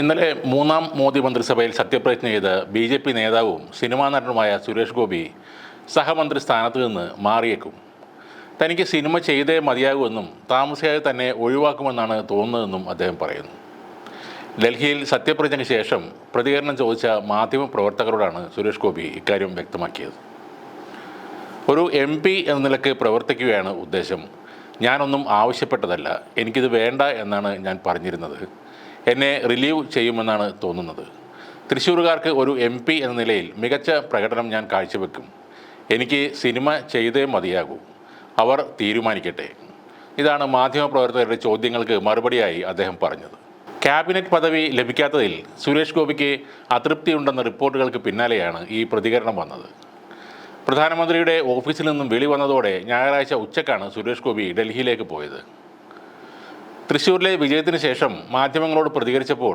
ഇന്നലെ മൂന്നാം മോദി മന്ത്രിസഭയിൽ സത്യപ്രതിജ്ഞ ചെയ്ത ബി ജെ പി നേതാവും സിനിമാ നടനുമായ സുരേഷ് ഗോപി സഹമന്ത്രി സ്ഥാനത്ത് നിന്ന് മാറിയേക്കും. തനിക്ക് സിനിമ ചെയ്തേ മതിയാകുമെന്നും താമസിയാതെ തന്നെ ഒഴിവാക്കുമെന്നാണ് തോന്നുന്നതെന്നും അദ്ദേഹം പറയുന്നു. ഡൽഹിയിൽ സത്യപ്രതിജ്ഞയ്ക്ക് ശേഷം പ്രതികരണം ചോദിച്ച മാധ്യമപ്രവർത്തകരോടാണ് സുരേഷ് ഗോപി ഇക്കാര്യം വ്യക്തമാക്കിയത്. ഒരു എം പി എന്ന നിലയ്ക്ക് പ്രവർത്തിക്കുകയാണ് ഉദ്ദേശം. ഞാനൊന്നും ആവശ്യപ്പെട്ടതല്ല. എനിക്കിത് വേണ്ട എന്നാണ് ഞാൻ പറഞ്ഞിരുന്നത്. എന്നെ റിലീവ് ചെയ്യുമെന്നാണ് തോന്നുന്നത്. തൃശ്ശൂരുകാർക്ക് ഒരു എം പി എന്ന നിലയിൽ മികച്ച പ്രകടനം ഞാൻ കാഴ്ചവെക്കും. എനിക്ക് സിനിമ ചെയ്തേ മതിയാകൂ. അവർ തീരുമാനിക്കട്ടെ. ഇതാണ് മാധ്യമപ്രവർത്തകരുടെ ചോദ്യങ്ങൾക്ക് മറുപടിയായി അദ്ദേഹം പറഞ്ഞത്. ക്യാബിനറ്റ് പദവി ലഭിക്കാത്തതിൽ സുരേഷ് ഗോപിക്ക് അതൃപ്തിയുണ്ടെന്ന റിപ്പോർട്ടുകൾക്ക് പിന്നാലെയാണ് ഈ പ്രതികരണം വന്നത്. പ്രധാനമന്ത്രിയുടെ ഓഫീസിൽ നിന്നും വിളി വന്നതോടെ ഞായറാഴ്ച ഉച്ചക്കാണ് സുരേഷ് ഗോപി ഡൽഹിയിലേക്ക് പോയത്. തൃശ്ശൂരിലെ വിജയത്തിന് ശേഷം മാധ്യമങ്ങളോട് പ്രതികരിച്ചപ്പോൾ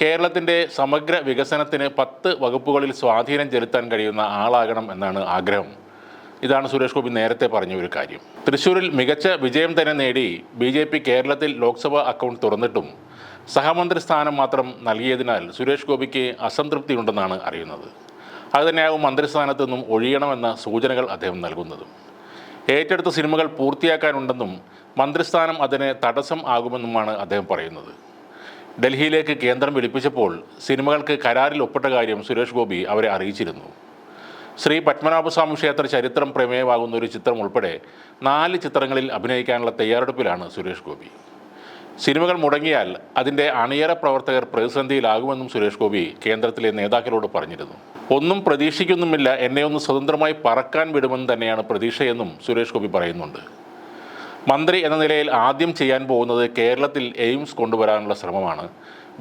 കേരളത്തിന്റെ സമഗ്ര വികസനത്തിന് പത്ത് വകുപ്പുകളിൽ സ്വാധീനം ചെലുത്താൻ കഴിയുന്ന ആളാകണം എന്നാണ് ആഗ്രഹം. ഇതാണ് സുരേഷ് ഗോപി നേരത്തെ പറഞ്ഞ ഒരു കാര്യം. തൃശ്ശൂരിൽ മികച്ച വിജയം തന്നെ നേടി ബി ജെ പി കേരളത്തിൽ ലോക്സഭാ അക്കൗണ്ട് തുറന്നിട്ടും സഹമന്ത്രി സ്ഥാനം മാത്രം നൽകിയതിനാൽ സുരേഷ് ഗോപിക്ക് അസംതൃപ്തിയുണ്ടെന്നാണ് അറിയുന്നത്. അതുതന്നെയാവും മന്ത്രിസ്ഥാനത്തു നിന്നും ഒഴിയണമെന്ന സൂചനകൾ അദ്ദേഹം നൽകുന്നതും. ഏറ്റെടുത്ത സിനിമകൾ പൂർത്തിയാക്കാനുണ്ടെന്നും മന്ത്രിസ്ഥാനം അതിന് തടസ്സം ആകുമെന്നുമാണ് അദ്ദേഹം പറയുന്നത്. ഡൽഹിയിലേക്ക് കേന്ദ്രം വിളിപ്പിച്ചപ്പോൾ സിനിമകൾക്ക് കരാറിൽ ഒപ്പിട്ട കാര്യം സുരേഷ് ഗോപി അവരെ അറിയിച്ചിരുന്നു. ശ്രീ പത്മനാഭസ്വാമി ക്ഷേത്ര ചരിത്രം പ്രമേയമാകുന്ന ഒരു ചിത്രം ഉൾപ്പെടെ നാല് ചിത്രങ്ങളിൽ അഭിനയിക്കാനുള്ള തയ്യാറെടുപ്പിലാണ് സുരേഷ് ഗോപി. സിനിമകൾ മുടങ്ങിയാൽ അതിന്റെ അണിയറ പ്രവർത്തകർ പ്രതിസന്ധിയിലാകുമെന്നും സുരേഷ് ഗോപി കേന്ദ്രത്തിലെ നേതാക്കളോട് പറഞ്ഞിരുന്നു. ഒന്നും പ്രതീക്ഷിക്കുന്നുമില്ല. എന്നെ ഒന്ന് സ്വതന്ത്രമായി പറക്കാൻ വിടുമെന്ന് തന്നെയാണ് പ്രതീക്ഷയെന്നും സുരേഷ് ഗോപി പറയുന്നുണ്ട്. മന്ത്രി എന്ന നിലയിൽ ആദ്യം ചെയ്യാൻ പോകുന്നത് കേരളത്തിൽ എയിംസ് കൊണ്ടുവരാനുള്ള ശ്രമമാണ്.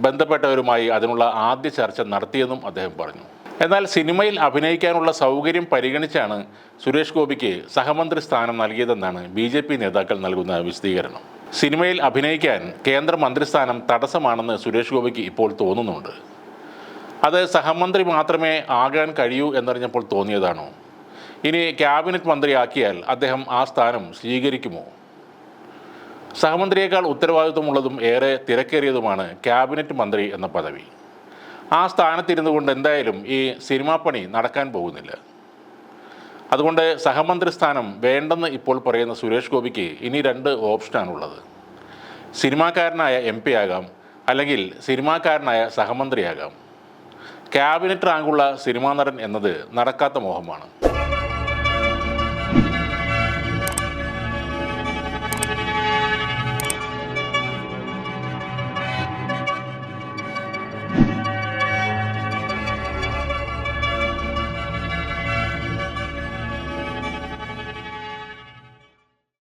ബന്ധപ്പെട്ടവരുമായി അതിനുള്ള ആദ്യ ചർച്ച നടത്തിയെന്നും അദ്ദേഹം പറഞ്ഞു. എന്നാൽ സിനിമയിൽ അഭിനയിക്കാനുള്ള സൗകര്യം പരിഗണിച്ചാണ് സുരേഷ് ഗോപിക്ക് സഹമന്ത്രി സ്ഥാനം നൽകിയതെന്നാണ് ബി ജെ പി നേതാക്കൾ നൽകുന്ന വിശദീകരണം. സിനിമയിൽ അഭിനയിക്കാൻ കേന്ദ്ര മന്ത്രിസ്ഥാനം തടസ്സമാണെന്ന് സുരേഷ് ഗോപിക്ക് ഇപ്പോൾ തോന്നുന്നുണ്ട്. അത് സഹമന്ത്രി മാത്രമേ ആകാൻ കഴിയൂ എന്നറിഞ്ഞപ്പോൾ തോന്നിയതാണോ? ഇനി ക്യാബിനറ്റ് മന്ത്രിയാക്കിയാൽ അദ്ദേഹം ആ സ്ഥാനം സ്വീകരിക്കുമോ? സഹമന്ത്രിയേക്കാൾ ഉത്തരവാദിത്വമുള്ളതും ഏറെ തിരക്കേറിയതുമാണ് ക്യാബിനറ്റ് മന്ത്രി എന്ന പദവി. ആ സ്ഥാനത്തിരുന്നു കൊണ്ട് എന്തായാലും ഈ സിനിമാ പണി നടക്കാൻ പോകുന്നില്ല. അതുകൊണ്ട് സഹമന്ത്രി സ്ഥാനം വേണ്ടെന്ന് ഇപ്പോൾ പറയുന്ന സുരേഷ് ഗോപിക്ക് ഇനി രണ്ട് ഓപ്ഷനാണുള്ളത്. സിനിമാക്കാരനായ എം പി ആകാം അല്ലെങ്കിൽ സിനിമാക്കാരനായ സഹമന്ത്രിയാകാം. ക്യാബിനറ്റ് റാങ്കുള്ള സിനിമാ നടൻ എന്നത് നടക്കാത്ത മോഹമാണ്.